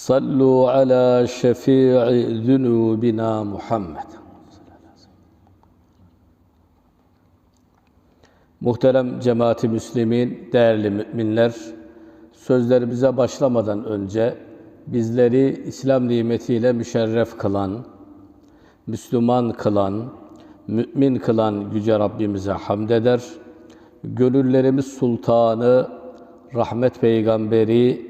صلوا على شفيع ذنوبنا محمد Muhterem cemaati Müslümin, değerli müminler, sözlerimize başlamadan önce bizleri İslam nimetiyle müşerref kılan, Müslüman kılan, mümin kılan Yüce Rabbimize hamd eder. Gönüllerimiz sultanı, rahmet peygamberi,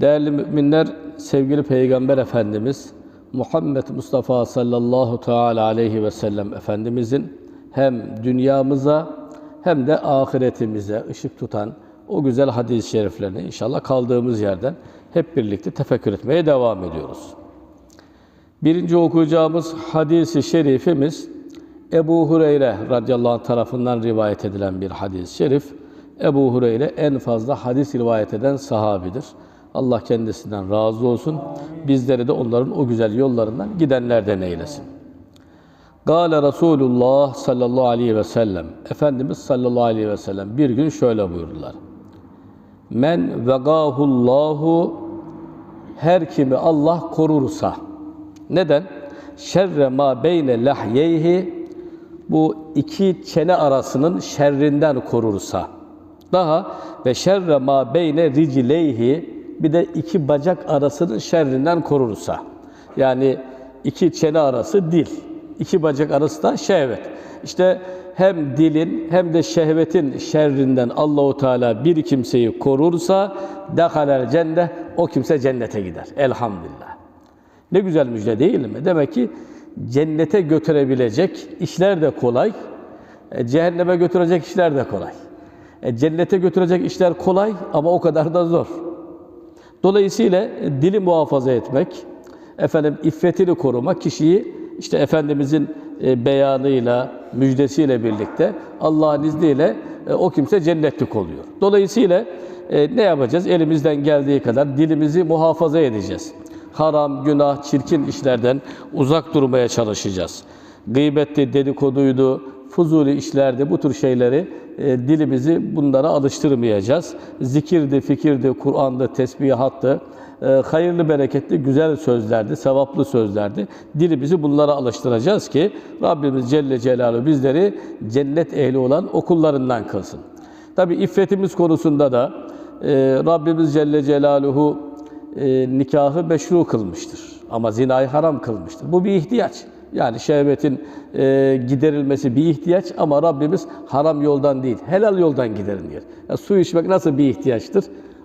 Değerli müminler, sevgili Peygamber Efendimiz Muhammed Mustafa sallallahu teala aleyhi ve sellem Efendimizin hem dünyamıza hem de ahiretimize ışık tutan o güzel hadis-i şeriflerini inşallah kaldığımız yerden hep birlikte tefekkür etmeye devam ediyoruz. Birinci okuyacağımız hadis-i şerifimiz Ebu Hureyre radıyallahu anh tarafından rivayet edilen bir hadis-i şerif. Ebu Hureyre en fazla hadis rivayet eden sahabidir. Allah kendisinden razı olsun. Bizleri de onların o güzel yollarından gidenlerden eylesin. Gâle Resulullah sallallahu aleyhi ve sellem. Efendimiz sallallahu aleyhi ve sellem bir gün şöyle buyurdular. Men vegâhullahu her kimi Allah korursa. Neden? Şerre ma beyne lahyeyhi bu iki çene arasının şerrinden korursa. Daha ve şerre ma beyne ricileyhi bir de iki bacak arasının şerrinden korursa. Yani iki çene arası dil, iki bacak arası da şehvet. İşte hem dilin hem de şehvetin şerrinden Allahu Teala bir kimseyi korursa dehalel cennet o kimse cennete gider. Elhamdülillah. Ne güzel müjde değil mi? Demek ki cennete götürebilecek işler de kolay. E, cehenneme götürecek işler de kolay. E, cennete götürecek işler kolay ama o kadar da zor. Dolayısıyla e, dili muhafaza etmek, efendim iffetini korumak kişiyi işte Efendimizin e, beyanıyla, müjdesiyle birlikte Allah'ın izniyle e, o kimse cennetlik oluyor. Dolayısıyla ne yapacağız? Elimizden geldiği kadar dilimizi muhafaza edeceğiz. Haram, günah, çirkin işlerden uzak durmaya çalışacağız. Gıybetti, dedikoduydu, fuzuli işlerde bu tür şeyleri e, dilimizi bunlara alıştırmayacağız. Zikirdi, fikirdi, Kur'an'dı, tesbihattı, e, hayırlı, bereketli, güzel sözlerdi, sevaplı sözlerdi. Dilimizi bunlara alıştıracağız ki Rabbimiz Celle Celaluhu bizleri cennet ehli olan okullarından kılsın. Tabi iffetimiz konusunda da e, Rabbimiz Celle Celaluhu e, nikahı meşru kılmıştır. Ama zinayı haram kılmıştır. Bu bir ihtiyaç. Yani şehvetin e, giderilmesi bir ihtiyaç ama Rabbimiz haram yoldan değil, helal yoldan giderin diyor. Ya, su içmek nasıl bir ihtiyaçtır?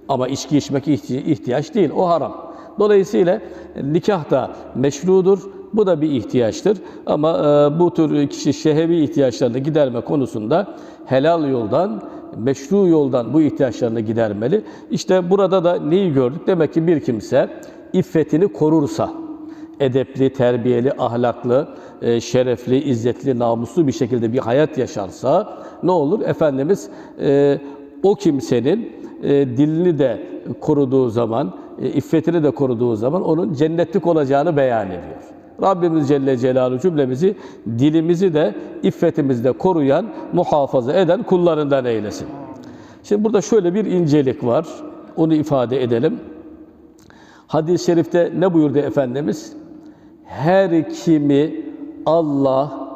Ama içki içmek ihtiyaç değil, o haram. Dolayısıyla nikah da meşrudur, bu da bir ihtiyaçtır. Ama e, bu tür kişi şehevi ihtiyaçlarını giderme konusunda helal yoldan, meşru yoldan bu ihtiyaçlarını gidermeli. İşte burada da neyi gördük? Demek ki bir kimse iffetini korursa, edepli, terbiyeli, ahlaklı, e, şerefli, izzetli, namuslu bir şekilde bir hayat yaşarsa ne olur? Efendimiz e, o kimsenin e, dilini de koruduğu zaman, iffetini de koruduğu zaman onun cennetlik olacağını beyan ediyor. Rabbimiz Celle Celaluhu cümlemizi dilimizi de iffetimizi de koruyan, muhafaza eden kullarından eylesin. Şimdi burada şöyle bir incelik var. Onu ifade edelim. Hadis-i şerifte ne buyurdu Efendimiz? Her kimi Allah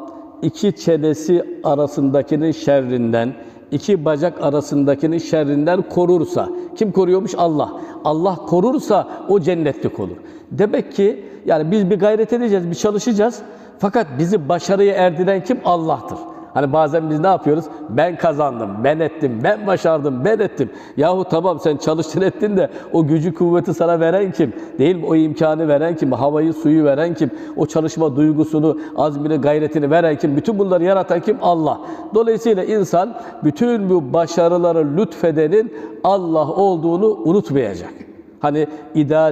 iki çenesi arasındakinin şerrinden, iki bacak arasındakinin şerrinden korursa, kim koruyormuş? Allah. Allah korursa o cennetlik olur. Demek ki yani biz bir gayret edeceğiz, bir çalışacağız. Fakat bizi başarıya erdiren kim? Allah'tır. Hani bazen biz ne yapıyoruz? Ben kazandım, ben ettim, ben başardım, ben ettim. Yahu tamam sen çalıştın ettin de o gücü kuvveti sana veren kim? Değil mi? O imkanı veren kim? Havayı, suyu veren kim? O çalışma duygusunu, azmini, gayretini veren kim? Bütün bunları yaratan kim? Allah. Dolayısıyla insan bütün bu başarıları lütfedenin Allah olduğunu unutmayacak. Hani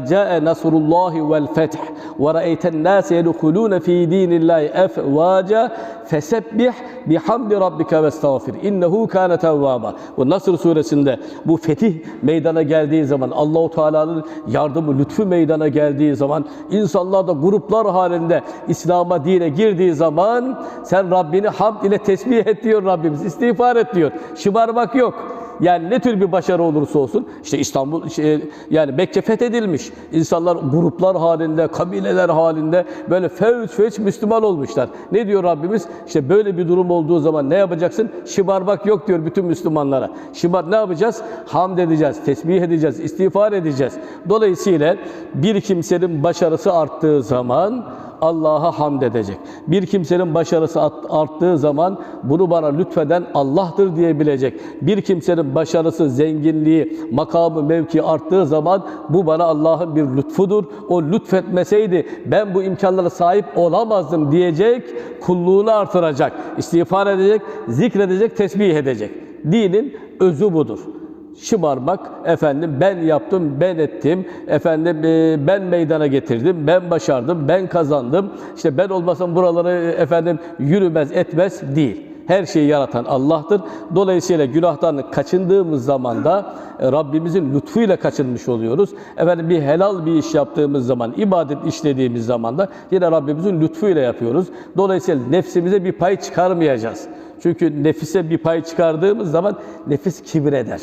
câe nasrullahi vel feth ve ra'eyten nâse yedhulûne fî dînillâhi efvâca fesebbih bihamdi rabbike ve estağfir. İnnehu kâne tevvâba. Bu Nasr suresinde bu fetih meydana geldiği zaman Allahu Teala'nın yardımı, lütfu meydana geldiği zaman insanlar da gruplar halinde İslam'a, dine girdiği zaman sen Rabbini hamd ile tesbih et diyor Rabbimiz. İstiğfar et diyor. Şımarmak yok. Yani ne tür bir başarı olursa olsun, işte İstanbul, şey, yani Mekke fethedilmiş. İnsanlar gruplar halinde, kabileler halinde böyle fevç fevç Müslüman olmuşlar. Ne diyor Rabbimiz? İşte böyle bir durum olduğu zaman ne yapacaksın? Şımarmak yok diyor bütün Müslümanlara. Şımar ne yapacağız? Hamd edeceğiz, tesbih edeceğiz, istiğfar edeceğiz. Dolayısıyla bir kimsenin başarısı arttığı zaman Allah'a hamd edecek. Bir kimsenin başarısı arttığı zaman bunu bana lütfeden Allah'tır diyebilecek. Bir kimsenin başarısı, zenginliği, makamı, mevki arttığı zaman bu bana Allah'ın bir lütfudur. O lütfetmeseydi ben bu imkanlara sahip olamazdım diyecek, kulluğunu artıracak, istiğfar edecek, zikredecek, tesbih edecek. Dinin özü budur şımarmak, efendim ben yaptım, ben ettim, efendim e, ben meydana getirdim, ben başardım, ben kazandım. İşte ben olmasam buraları efendim yürümez, etmez değil. Her şeyi yaratan Allah'tır. Dolayısıyla günahtan kaçındığımız zaman da e, Rabbimizin lütfuyla kaçınmış oluyoruz. Efendim bir helal bir iş yaptığımız zaman, ibadet işlediğimiz zaman da yine Rabbimizin lütfuyla yapıyoruz. Dolayısıyla nefsimize bir pay çıkarmayacağız. Çünkü nefise bir pay çıkardığımız zaman nefis kibir eder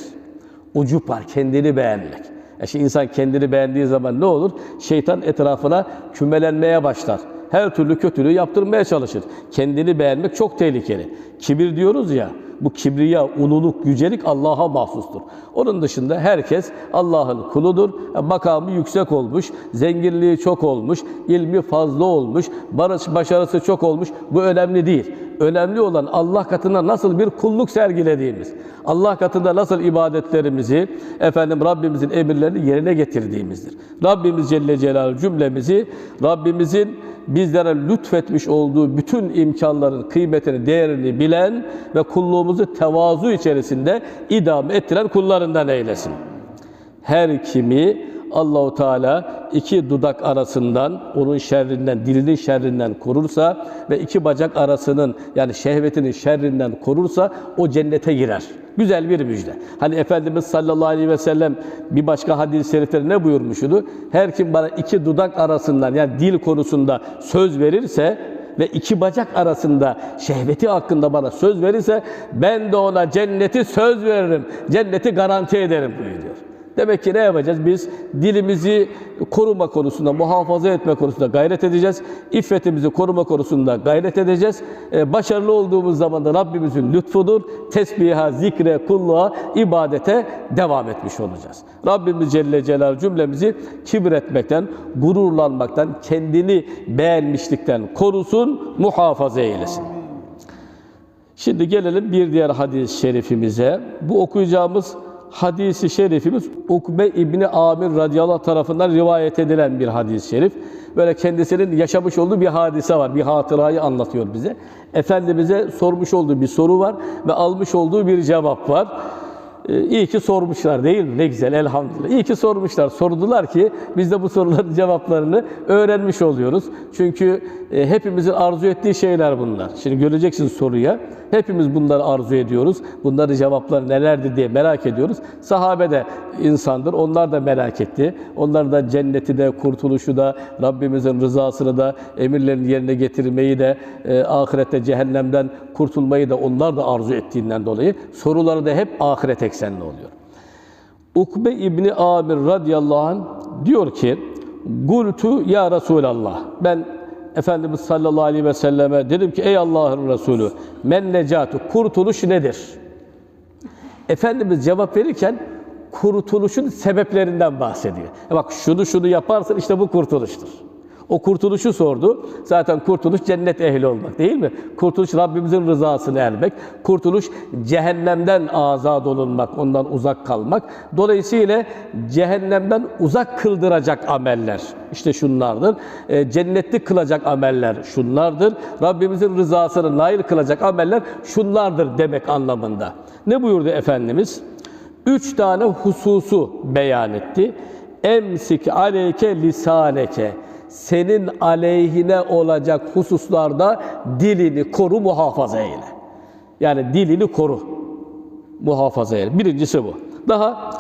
ucup var, kendini beğenmek. E şimdi insan kendini beğendiği zaman ne olur? Şeytan etrafına kümelenmeye başlar. Her türlü kötülüğü yaptırmaya çalışır. Kendini beğenmek çok tehlikeli. Kibir diyoruz ya, bu kibriya, ululuk, yücelik Allah'a mahsustur. Onun dışında herkes Allah'ın kuludur. E, makamı yüksek olmuş, zenginliği çok olmuş, ilmi fazla olmuş, barış başarısı çok olmuş. Bu önemli değil. Önemli olan Allah katında nasıl bir kulluk sergilediğimiz. Allah katında nasıl ibadetlerimizi, efendim Rabbimizin emirlerini yerine getirdiğimizdir. Rabbimiz Celle Celaluhu cümlemizi Rabbimizin bizlere lütfetmiş olduğu bütün imkanların kıymetini, değerini bilen ve kulluğumuzu tevazu içerisinde idame ettiren kullarından eylesin. Her kimi Allahu Teala iki dudak arasından, onun şerrinden, dilinin şerrinden korursa ve iki bacak arasının yani şehvetinin şerrinden korursa o cennete girer. Güzel bir müjde. Hani Efendimiz sallallahu aleyhi ve sellem bir başka hadis-i şerifte ne buyurmuştu? Her kim bana iki dudak arasından yani dil konusunda söz verirse ve iki bacak arasında şehveti hakkında bana söz verirse ben de ona cenneti söz veririm. Cenneti garanti ederim buyuruyor. Demek ki ne yapacağız? Biz dilimizi koruma konusunda, muhafaza etme konusunda gayret edeceğiz. İffetimizi koruma konusunda gayret edeceğiz. Ee, başarılı olduğumuz zaman da Rabbimizin lütfudur. Tesbiha, zikre, kulluğa, ibadete devam etmiş olacağız. Rabbimiz Celle Celal cümlemizi kibir etmekten, gururlanmaktan, kendini beğenmişlikten korusun, muhafaza eylesin. Şimdi gelelim bir diğer hadis-i şerifimize. Bu okuyacağımız hadisi şerifimiz Ukbe İbni Amir radıyallahu tarafından rivayet edilen bir hadis-i şerif. Böyle kendisinin yaşamış olduğu bir hadise var, bir hatırayı anlatıyor bize. Efendimiz'e sormuş olduğu bir soru var ve almış olduğu bir cevap var. Ee, iyi ki sormuşlar değil mi? Ne güzel elhamdülillah. İyi ki sormuşlar. Sordular ki biz de bu soruların cevaplarını öğrenmiş oluyoruz. Çünkü e, hepimizin arzu ettiği şeyler bunlar. Şimdi göreceksiniz soruya. Hepimiz bunları arzu ediyoruz. Bunların cevapları nelerdi diye merak ediyoruz. Sahabe de insandır. Onlar da merak etti. Onlar da cenneti de, kurtuluşu da, Rabbimizin rızasını da, emirlerini yerine getirmeyi de, e, ahirette cehennemden kurtulmayı da onlar da arzu ettiğinden dolayı soruları da hep ahiret eksenli oluyor. Ukbe İbni Amir radıyallahu anh diyor ki, Gultu ya Resulallah. Ben Efendimiz sallallahu aleyhi ve selleme dedim ki ey Allah'ın Resulü men necatu kurtuluş nedir? Efendimiz cevap verirken kurtuluşun sebeplerinden bahsediyor. E bak şunu şunu yaparsan işte bu kurtuluştur. O kurtuluşu sordu. Zaten kurtuluş cennet ehli olmak değil mi? Kurtuluş Rabbimizin rızasını ermek. Kurtuluş cehennemden azad olunmak, ondan uzak kalmak. Dolayısıyla cehennemden uzak kıldıracak ameller. işte şunlardır. E, cennetli kılacak ameller şunlardır. Rabbimizin rızasını nail kılacak ameller şunlardır demek anlamında. Ne buyurdu Efendimiz? Üç tane hususu beyan etti. Emsik aleyke lisaneke senin aleyhine olacak hususlarda dilini koru, muhafaza eyle. Yani dilini koru, muhafaza eyle. Birincisi bu. Daha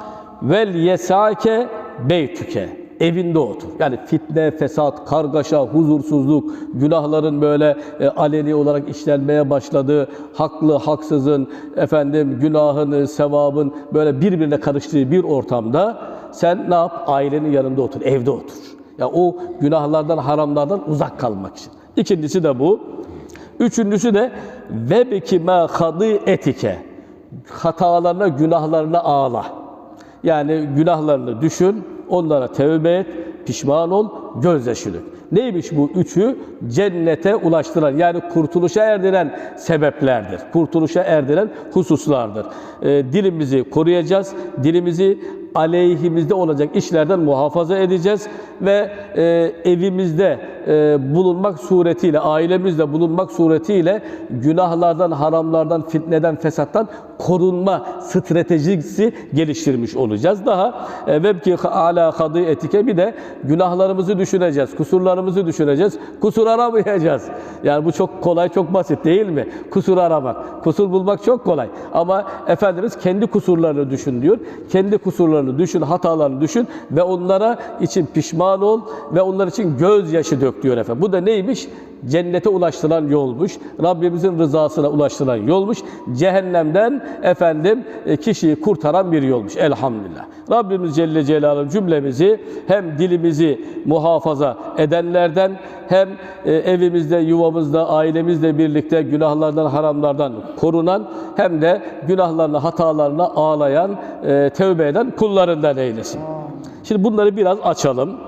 vel yesake beytüke evinde otur. Yani fitne, fesat, kargaşa, huzursuzluk, günahların böyle e, aleni olarak işlenmeye başladığı, haklı, haksızın, efendim günahın, sevabın böyle birbirine karıştığı bir ortamda sen ne yap? Ailenin yanında otur, evde otur. Ya o günahlardan, haramlardan uzak kalmak için. İkincisi de bu. Üçüncüsü de ve beki ma hadı etike. Hatalarına, günahlarına ağla. Yani günahlarını düşün, onlara tevbe et, pişman ol, gözyaşı dök. Neymiş bu üçü? Cennete ulaştıran yani kurtuluşa erdiren sebeplerdir. Kurtuluşa erdiren hususlardır. Ee, dilimizi koruyacağız. Dilimizi aleyhimizde olacak işlerden muhafaza edeceğiz ve e, evimizde e, bulunmak suretiyle, ailemizde bulunmak suretiyle günahlardan, haramlardan, fitneden, fesattan korunma stratejisi geliştirmiş olacağız. Daha e, vebki ala kadı etike bir de günahlarımızı düşüneceğiz, kusurlarımızı düşüneceğiz. Kusur aramayacağız. Yani bu çok kolay, çok basit değil mi? Kusur aramak. Kusur bulmak çok kolay. Ama Efendimiz kendi kusurlarını düşün diyor. Kendi kusurlarını düşün, hatalarını düşün ve onlara için pişman ol ve onlar için gözyaşı dök diyor efendim. Bu da neymiş? Cennete ulaştıran yolmuş. Rabbimizin rızasına ulaştıran yolmuş. Cehennemden efendim e, kişiyi kurtaran bir yolmuş. Elhamdülillah. Rabbimiz Celle Celaluhu cümlemizi hem dilimizi muhafaza edenlerden hem e, evimizde, yuvamızda, ailemizle birlikte günahlardan, haramlardan korunan hem de günahlarına, hatalarına ağlayan, e, tövbe eden kullarından eylesin. Şimdi bunları biraz açalım.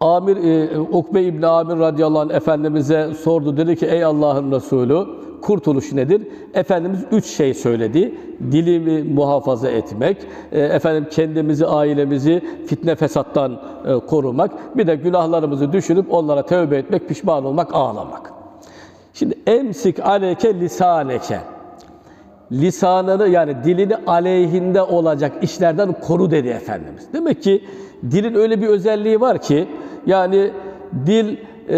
Amir, e, Ukbe İbni Amir radıyallahu anh Efendimiz'e sordu. Dedi ki ey Allah'ın Resulü kurtuluş nedir? Efendimiz üç şey söyledi. Dilimi muhafaza etmek, e, efendim kendimizi, ailemizi fitne fesattan e, korumak, bir de günahlarımızı düşünüp onlara tövbe etmek, pişman olmak, ağlamak. Şimdi emsik aleyke lisaneke lisanını yani dilini aleyhinde olacak işlerden koru dedi Efendimiz. Demek ki dilin öyle bir özelliği var ki yani dil e,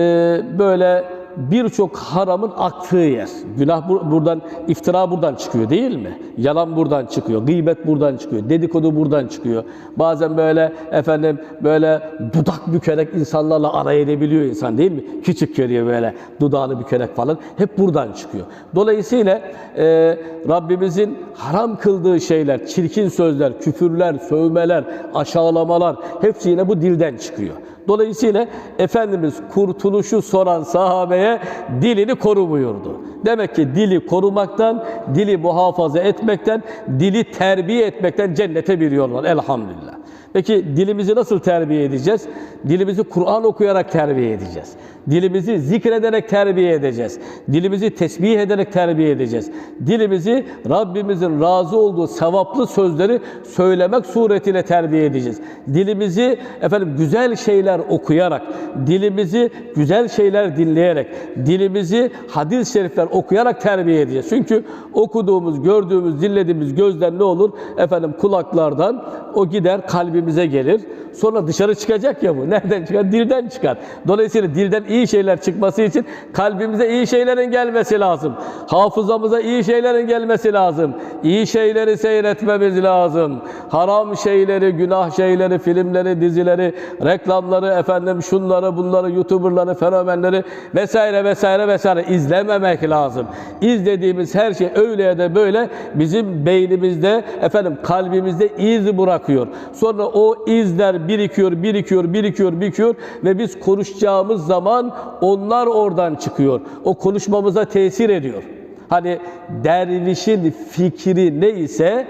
böyle birçok haramın aktığı yer. Günah bur- buradan, iftira buradan çıkıyor değil mi? Yalan buradan çıkıyor, gıybet buradan çıkıyor, dedikodu buradan çıkıyor. Bazen böyle efendim böyle dudak bükerek insanlarla araya edebiliyor insan değil mi? Küçük görüyor böyle dudağını bükerek falan. Hep buradan çıkıyor. Dolayısıyla e, Rabbimizin haram kıldığı şeyler, çirkin sözler, küfürler, sövmeler, aşağılamalar hepsi yine bu dilden çıkıyor. Dolayısıyla Efendimiz kurtuluşu soran sahabeye dilini koru buyurdu. Demek ki dili korumaktan, dili muhafaza etmekten, dili terbiye etmekten cennete bir yol var elhamdülillah. Peki dilimizi nasıl terbiye edeceğiz? Dilimizi Kur'an okuyarak terbiye edeceğiz. Dilimizi zikrederek terbiye edeceğiz. Dilimizi tesbih ederek terbiye edeceğiz. Dilimizi Rabbimizin razı olduğu sevaplı sözleri söylemek suretiyle terbiye edeceğiz. Dilimizi efendim güzel şeyler okuyarak, dilimizi güzel şeyler dinleyerek, dilimizi hadis-i şerifler okuyarak terbiye edeceğiz. Çünkü okuduğumuz, gördüğümüz, dinlediğimiz gözden ne olur? Efendim kulaklardan o gider kalbimize gelir. Sonra dışarı çıkacak ya bu. Nereden çıkar? Dilden çıkar. Dolayısıyla dilden iyi şeyler çıkması için kalbimize iyi şeylerin gelmesi lazım. Hafızamıza iyi şeylerin gelmesi lazım. İyi şeyleri seyretmemiz lazım. Haram şeyleri, günah şeyleri, filmleri, dizileri, reklamları, efendim şunları, bunları, youtuberları, fenomenleri vesaire vesaire vesaire izlememek lazım. İzlediğimiz her şey öyle ya da böyle bizim beynimizde, efendim kalbimizde iz bırakıyor. Sonra o izler birikiyor, birikiyor, birikiyor, birikiyor ve biz konuşacağımız zaman onlar oradan çıkıyor. O konuşmamıza tesir ediyor. Hani dervişin fikri neyse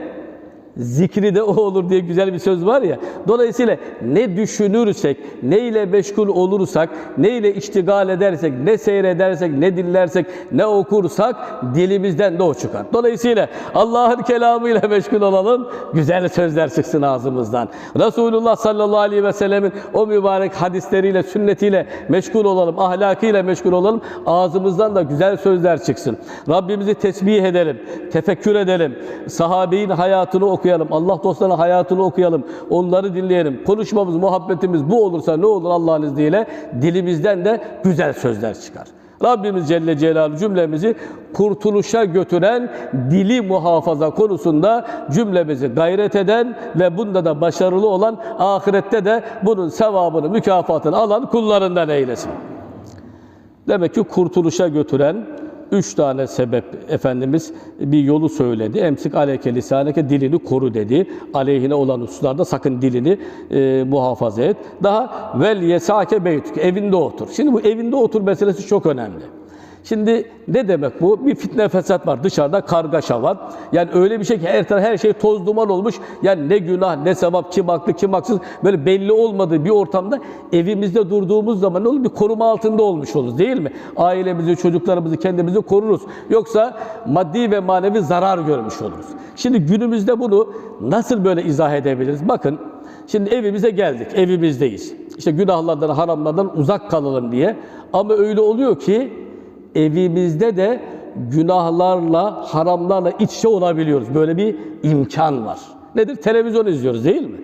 zikri de o olur diye güzel bir söz var ya. Dolayısıyla ne düşünürsek, ne ile meşgul olursak, ne ile iştigal edersek, ne seyredersek, ne dinlersek, ne okursak dilimizden de o çıkar. Dolayısıyla Allah'ın kelamıyla meşgul olalım, güzel sözler çıksın ağzımızdan. Resulullah sallallahu aleyhi ve sellemin o mübarek hadisleriyle, sünnetiyle meşgul olalım, ahlakıyla meşgul olalım. Ağzımızdan da güzel sözler çıksın. Rabbimizi tesbih edelim, tefekkür edelim. Sahabeyin hayatını okuyalım. Allah dostlarının hayatını okuyalım. Onları dinleyelim. Konuşmamız, muhabbetimiz bu olursa ne olur Allah'ın izniyle? Dilimizden de güzel sözler çıkar. Rabbimiz Celle Celaluhu cümlemizi kurtuluşa götüren dili muhafaza konusunda cümlemizi gayret eden ve bunda da başarılı olan ahirette de bunun sevabını, mükafatını alan kullarından eylesin. Demek ki kurtuluşa götüren üç tane sebep Efendimiz bir yolu söyledi. Emsik aleyke lisaneke dilini koru dedi. Aleyhine olan hususlarda sakın dilini e, muhafaza et. Daha vel yesake beytük evinde otur. Şimdi bu evinde otur meselesi çok önemli. Şimdi ne demek bu? Bir fitne fesat var. Dışarıda kargaşa var. Yani öyle bir şey ki her taraf her şey toz duman olmuş. Yani ne günah, ne sevap, kim haklı, kim haksız böyle belli olmadığı bir ortamda evimizde durduğumuz zaman ne olur? Bir koruma altında olmuş oluruz değil mi? Ailemizi, çocuklarımızı, kendimizi koruruz. Yoksa maddi ve manevi zarar görmüş oluruz. Şimdi günümüzde bunu nasıl böyle izah edebiliriz? Bakın Şimdi evimize geldik, evimizdeyiz. İşte günahlardan, haramlardan uzak kalalım diye. Ama öyle oluyor ki evimizde de günahlarla, haramlarla iç içe olabiliyoruz. Böyle bir imkan var. Nedir? Televizyon izliyoruz değil mi?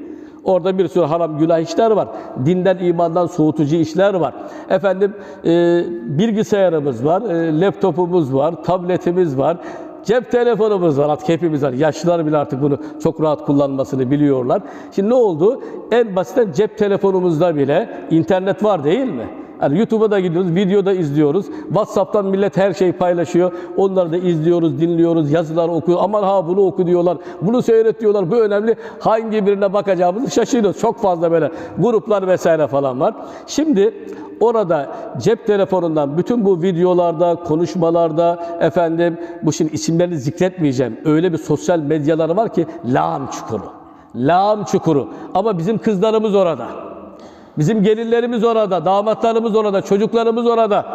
Orada bir sürü haram günah işler var. Dinden, imandan soğutucu işler var. Efendim e, bilgisayarımız var, e, laptopumuz var, tabletimiz var. Cep telefonumuz var, artık hepimiz var. Yaşlılar bile artık bunu çok rahat kullanmasını biliyorlar. Şimdi ne oldu? En basitten cep telefonumuzda bile internet var değil mi? Yani YouTube'a da gidiyoruz, videoda izliyoruz. WhatsApp'tan millet her şeyi paylaşıyor. Onları da izliyoruz, dinliyoruz, yazılar okuyor. Aman ha bunu oku diyorlar, bunu seyret diyorlar. Bu önemli. Hangi birine bakacağımızı şaşırıyoruz. Çok fazla böyle gruplar vesaire falan var. Şimdi orada cep telefonundan bütün bu videolarda, konuşmalarda efendim bu şimdi isimlerini zikretmeyeceğim. Öyle bir sosyal medyaları var ki lağım çukuru. Lağım çukuru. Ama bizim kızlarımız orada. Bizim gelinlerimiz orada, damatlarımız orada, çocuklarımız orada.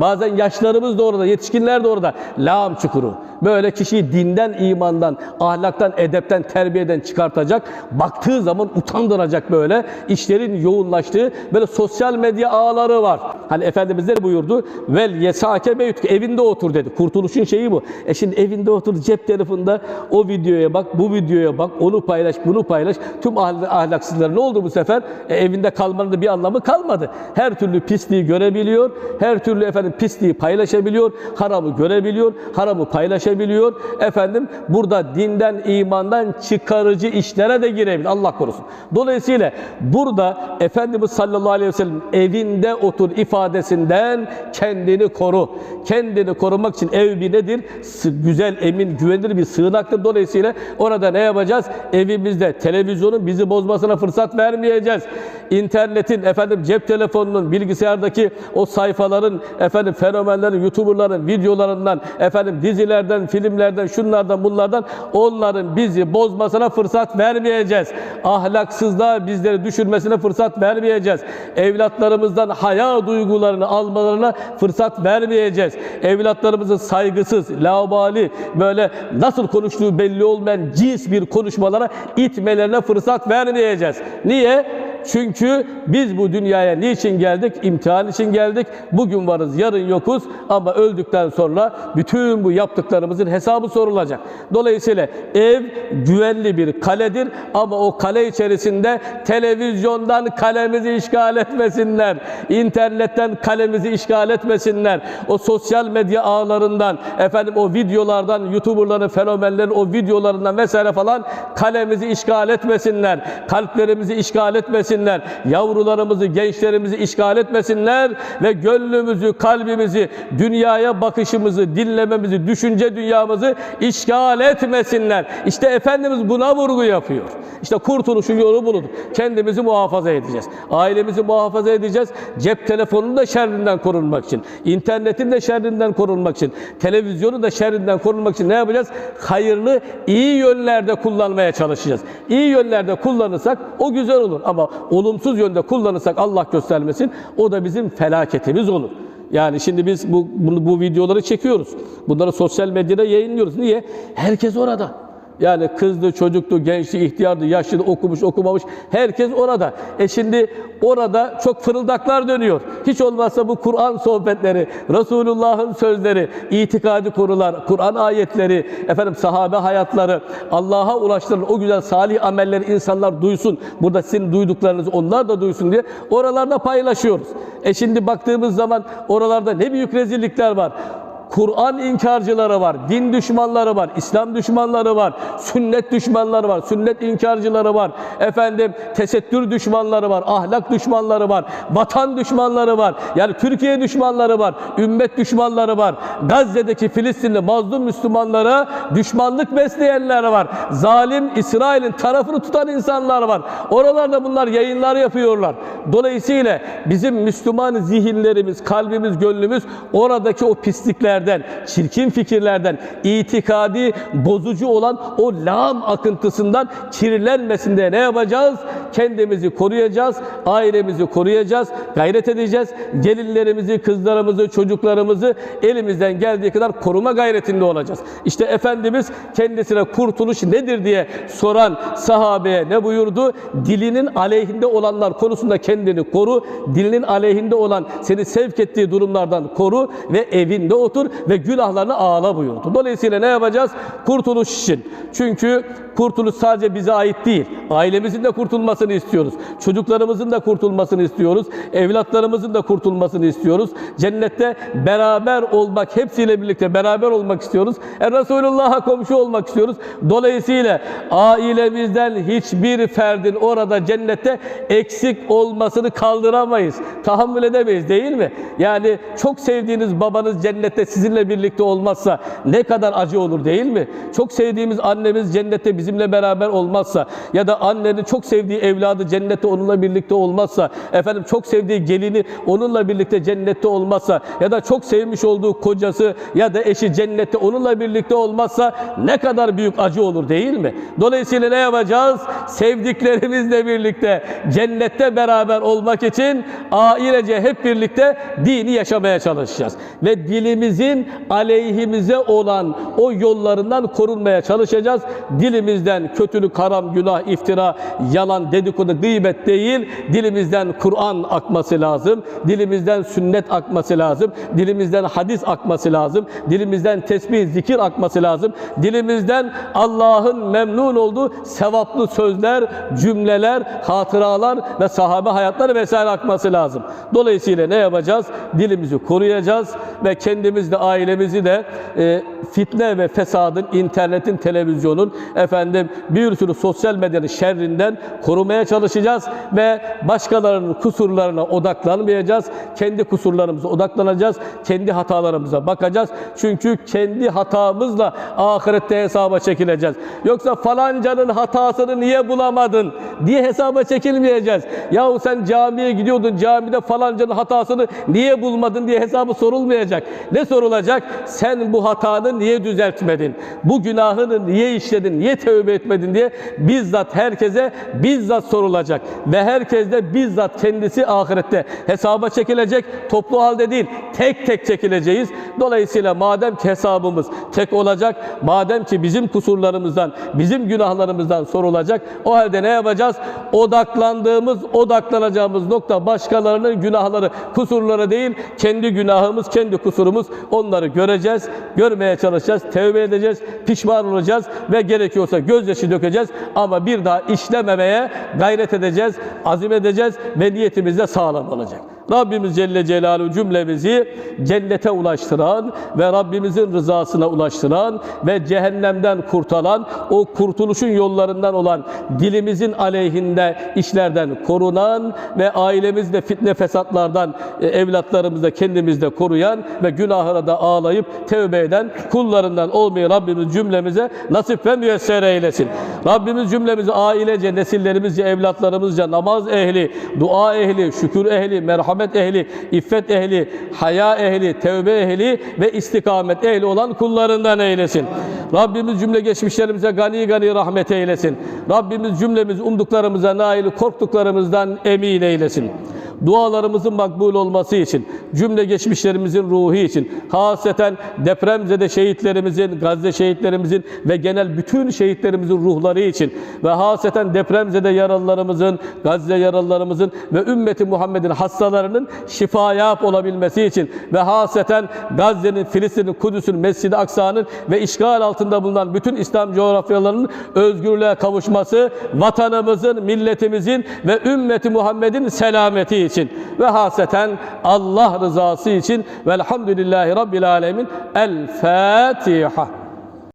Bazen yaşlarımız da orada, yetişkinler de orada. Lağım çukuru. Böyle kişiyi dinden, imandan, ahlaktan, edepten, terbiyeden çıkartacak, baktığı zaman utandıracak böyle işlerin yoğunlaştığı böyle sosyal medya ağları var. Hani Efendimiz ne buyurdu? Vel yesake beytük evinde otur dedi. Kurtuluşun şeyi bu. E şimdi evinde otur cep telefonunda o videoya bak, bu videoya bak, onu paylaş, bunu paylaş. Tüm ahl- ahlaksızlar ne oldu bu sefer? E, evinde kalmanın da bir anlamı kalmadı. Her türlü pisliği görebiliyor, her türlü efendim pisliği paylaşabiliyor, haramı görebiliyor, haramı paylaşabiliyor. Efendim burada dinden, imandan çıkarıcı işlere de girebilir. Allah korusun. Dolayısıyla burada Efendimiz sallallahu aleyhi ve sellem evinde otur ifadesinden kendini koru. Kendini korumak için ev bir nedir? Güzel, emin, güvenilir bir sığınaktır. Dolayısıyla orada ne yapacağız? Evimizde televizyonun bizi bozmasına fırsat vermeyeceğiz. İnternetin, efendim cep telefonunun, bilgisayardaki o sayfaların, efendim fenomenlerin, youtuberların videolarından, efendim dizilerden, filmlerden, şunlardan, bunlardan onların bizi bozmasına fırsat vermeyeceğiz. Ahlaksızlığa bizleri düşürmesine fırsat vermeyeceğiz. Evlatlarımızdan haya duygularını almalarına fırsat vermeyeceğiz. Evlatlarımızı saygısız, laubali, böyle nasıl konuştuğu belli olmayan cins bir konuşmalara itmelerine fırsat vermeyeceğiz. Niye? Çünkü biz bu dünyaya niçin geldik? İmtihan için geldik. Bugün varız, yarın yokuz ama öldükten sonra bütün bu yaptıklarımızın hesabı sorulacak. Dolayısıyla ev güvenli bir kaledir ama o kale içerisinde televizyondan kalemizi işgal etmesinler. internetten kalemizi işgal etmesinler. O sosyal medya ağlarından, efendim o videolardan, YouTuber'ların, fenomenlerin o videolarından vesaire falan kalemizi işgal etmesinler. Kalplerimizi işgal etmesinler etmesinler. Yavrularımızı, gençlerimizi işgal etmesinler ve gönlümüzü, kalbimizi, dünyaya bakışımızı, dinlememizi, düşünce dünyamızı işgal etmesinler. İşte Efendimiz buna vurgu yapıyor. İşte kurtuluşun yolu budur. Kendimizi muhafaza edeceğiz. Ailemizi muhafaza edeceğiz. Cep telefonunun da şerrinden korunmak için, internetin de şerrinden korunmak için, televizyonu da şerrinden korunmak için ne yapacağız? Hayırlı, iyi yönlerde kullanmaya çalışacağız. İyi yönlerde kullanırsak o güzel olur ama olumsuz yönde kullanırsak Allah göstermesin o da bizim felaketimiz olur. Yani şimdi biz bu, bunu, bu videoları çekiyoruz. Bunları sosyal medyada yayınlıyoruz. Niye? Herkes orada. Yani kızdı, çocuktu, gençti, ihtiyardı, yaşlıydı, okumuş, okumamış. Herkes orada. E şimdi orada çok fırıldaklar dönüyor. Hiç olmazsa bu Kur'an sohbetleri, Resulullah'ın sözleri, itikadi konular, Kur'an ayetleri, efendim sahabe hayatları, Allah'a ulaştırın o güzel salih amelleri insanlar duysun. Burada sizin duyduklarınızı onlar da duysun diye oralarda paylaşıyoruz. E şimdi baktığımız zaman oralarda ne büyük rezillikler var. Kur'an inkarcıları var, din düşmanları var, İslam düşmanları var, sünnet düşmanları var, sünnet inkarcıları var, efendim tesettür düşmanları var, ahlak düşmanları var, vatan düşmanları var, yani Türkiye düşmanları var, ümmet düşmanları var, Gazze'deki Filistinli mazlum Müslümanlara düşmanlık besleyenler var, zalim İsrail'in tarafını tutan insanlar var. Oralarda bunlar yayınlar yapıyorlar. Dolayısıyla bizim Müslüman zihinlerimiz, kalbimiz, gönlümüz oradaki o pislikler fikirlerden, çirkin fikirlerden, itikadi bozucu olan o lağım akıntısından kirlenmesin diye ne yapacağız? Kendimizi koruyacağız, ailemizi koruyacağız, gayret edeceğiz. Gelinlerimizi, kızlarımızı, çocuklarımızı elimizden geldiği kadar koruma gayretinde olacağız. İşte Efendimiz kendisine kurtuluş nedir diye soran sahabeye ne buyurdu? Dilinin aleyhinde olanlar konusunda kendini koru, dilinin aleyhinde olan seni sevk ettiği durumlardan koru ve evinde otur ve günahlarını ağla buyurdu. Dolayısıyla ne yapacağız? Kurtuluş için. Çünkü kurtuluş sadece bize ait değil. Ailemizin de kurtulmasını istiyoruz. Çocuklarımızın da kurtulmasını istiyoruz. Evlatlarımızın da kurtulmasını istiyoruz. Cennette beraber olmak, hepsiyle birlikte beraber olmak istiyoruz. E Resulullah'a komşu olmak istiyoruz. Dolayısıyla ailemizden hiçbir ferdin orada cennette eksik olmasını kaldıramayız. Tahammül edemeyiz değil mi? Yani çok sevdiğiniz babanız cennette sizinle birlikte olmazsa ne kadar acı olur değil mi? Çok sevdiğimiz annemiz cennette bizimle beraber olmazsa ya da annenin çok sevdiği evladı cennette onunla birlikte olmazsa, efendim çok sevdiği gelini onunla birlikte cennette olmazsa ya da çok sevmiş olduğu kocası ya da eşi cennette onunla birlikte olmazsa ne kadar büyük acı olur değil mi? Dolayısıyla ne yapacağız? Sevdiklerimizle birlikte cennette beraber olmak için ailece hep birlikte dini yaşamaya çalışacağız. Ve dilimizin aleyhimize olan o yollarından korunmaya çalışacağız. Dilimizden kötülük, haram, günah, iftira, yalan, dedikodu, gıybet değil, dilimizden Kur'an akması lazım. Dilimizden sünnet akması lazım. Dilimizden hadis akması lazım. Dilimizden tesbih, zikir akması lazım. Dilimizden Allah'ın memnun olduğu sevaplı sözler, cümleler, hatıralar ve sahabe hayatları vesaire akması lazım. Dolayısıyla ne yapacağız? Dilimizi koruyacağız ve kendimiz de ailemizi de e, fitne ve fesadın, internetin, televizyonun, efendim bir sürü sosyal medyanın şerrinden korumaya çalışacağız ve başkalarının kusurlarına odaklanmayacağız. Kendi kusurlarımıza odaklanacağız. Kendi hatalarımıza bakacağız. Çünkü kendi hatamızla ahirette hesaba çekileceğiz. Yoksa falancanın hatasını niye bulamadın diye hesaba çekilmeyeceğiz. Yahu sen camiye gidiyordun, camide falancanın hatasını niye bulmadın diye hesabı sorulmayacak. Ne sorulacak? Sen bu hatanı niye düzeltmedin? Bu günahını niye işledin? Niye tövbe etmedin diye bizzat herkese bizzat sorulacak. Ve herkes de bizzat kendisi ahirette hesaba çekilecek. Toplu halde değil, tek tek çekileceğiz. Dolayısıyla madem ki hesabımız tek olacak, madem ki bizim kusurlarımızdan, bizim günahlarımızdan sorulacak, o halde ne yapacağız? Odaklandığımız, odaklanacağımız nokta başkalarının günahları, kusurları değil, kendi günahımız, kendi kusurumuz. Onları göreceğiz, görmeye çalışacağız, tevbe edeceğiz, pişman olacağız ve gerekiyorsa gözyaşı dökeceğiz ama bir daha işlememeye gayret edeceğiz, azim edeceğiz ve niyetimiz de sağlam olacak. Rabbimiz Celle Celaluhu cümlemizi cennete ulaştıran ve Rabbimizin rızasına ulaştıran ve cehennemden kurtaran o kurtuluşun yollarından olan dilimizin aleyhinde işlerden korunan ve ailemizde fitne fesatlardan e, evlatlarımızda kendimizde koruyan ve günahına da ağlayıp tevbe eden kullarından olmayı Rabbimiz cümlemize nasip ve müyesser eylesin. Rabbimiz cümlemizi ailece, nesillerimizce, evlatlarımızca namaz ehli, dua ehli, şükür ehli, merhamet ehli, iffet ehli, haya ehli, tevbe ehli ve istikamet ehli olan kullarından eylesin. Rabbimiz cümle geçmişlerimize gani gani rahmet eylesin. Rabbimiz cümlemiz umduklarımıza nail, korktuklarımızdan emin eylesin dualarımızın makbul olması için, cümle geçmişlerimizin ruhu için, haseten depremzede şehitlerimizin, Gazze şehitlerimizin ve genel bütün şehitlerimizin ruhları için ve haseten depremzede yaralılarımızın, Gazze yaralılarımızın ve ümmeti Muhammed'in hastalarının şifaya olabilmesi için ve haseten Gazze'nin, Filistin'in, Kudüs'ün, Mescid-i Aksa'nın ve işgal altında bulunan bütün İslam coğrafyalarının özgürlüğe kavuşması, vatanımızın, milletimizin ve ümmeti Muhammed'in selameti için ve haseten Allah rızası için velhamdülillahi Rabbil Alemin El Fatiha.